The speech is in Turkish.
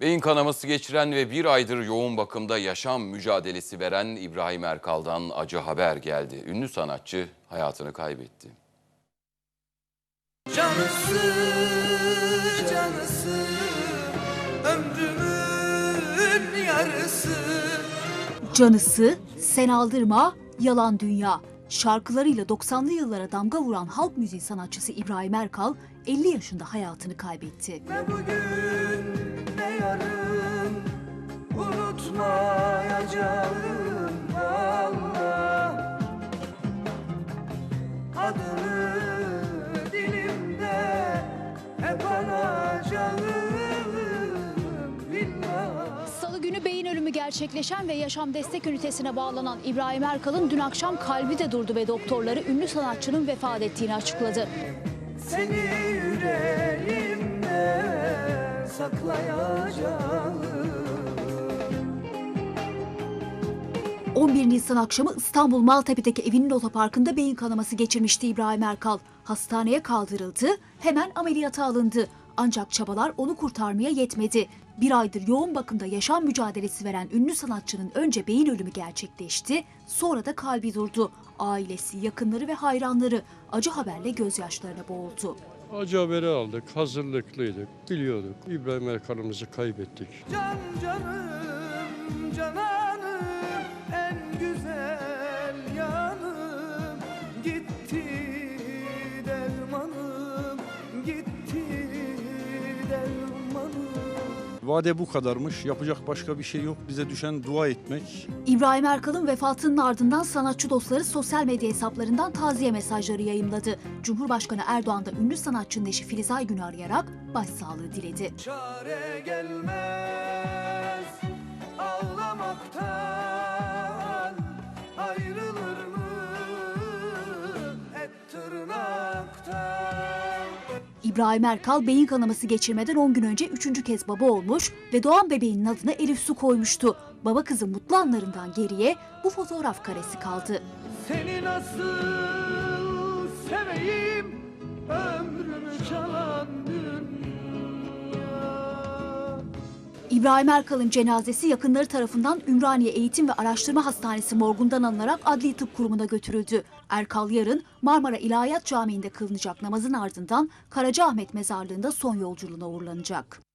Beyin kanaması geçiren ve bir aydır yoğun bakımda yaşam mücadelesi veren İbrahim Erkal'dan acı haber geldi. Ünlü sanatçı hayatını kaybetti. Canısı, canısı, ömrümün yarısı. Canısı, sen aldırma, yalan dünya. Şarkılarıyla 90'lı yıllara damga vuran halk müziği sanatçısı İbrahim Erkal 50 yaşında hayatını kaybetti. Ne bugün yarın unutmayacağım Allah. Adını dilimde hep anacağım. Salı günü beyin ölümü gerçekleşen ve yaşam destek ünitesine bağlanan İbrahim Erkal'ın dün akşam kalbi de durdu ve doktorları ünlü sanatçının vefat ettiğini açıkladı. Seni saklayacağım 11 Nisan akşamı İstanbul Maltepe'deki evinin otoparkında beyin kanaması geçirmişti İbrahim Erkal. Hastaneye kaldırıldı, hemen ameliyata alındı. Ancak çabalar onu kurtarmaya yetmedi. Bir aydır yoğun bakımda yaşam mücadelesi veren ünlü sanatçının önce beyin ölümü gerçekleşti, sonra da kalbi durdu. Ailesi, yakınları ve hayranları acı haberle gözyaşlarına boğuldu. Acı haberi aldık, hazırlıklıydık, biliyorduk. İbrahim Erkan'ımızı kaybettik. Can canım cananım en güzel yanım gitti dermanım gitti dermanım Vade bu kadarmış. Yapacak başka bir şey yok. Bize düşen dua etmek. İbrahim Erkal'ın vefatının ardından sanatçı dostları sosyal medya hesaplarından taziye mesajları yayımladı. Cumhurbaşkanı Erdoğan da ünlü sanatçının eşi Filiz Aygün'ü arayarak başsağlığı diledi. çare gelmez ağlamaktan ayrılır mı et tırnaktan İbrahim Erkal beyin kanaması geçirmeden 10 gün önce üçüncü kez baba olmuş ve doğan bebeğinin adına Elif Su koymuştu. Baba kızın mutlu anlarından geriye bu fotoğraf karesi kaldı. Seni nasıl seveyim İbrahim Erkal'ın cenazesi yakınları tarafından Ümraniye Eğitim ve Araştırma Hastanesi morgundan alınarak Adli Tıp Kurumu'na götürüldü. Erkal yarın Marmara İlahiyat Camii'nde kılınacak namazın ardından Karacaahmet Mezarlığı'nda son yolculuğuna uğurlanacak.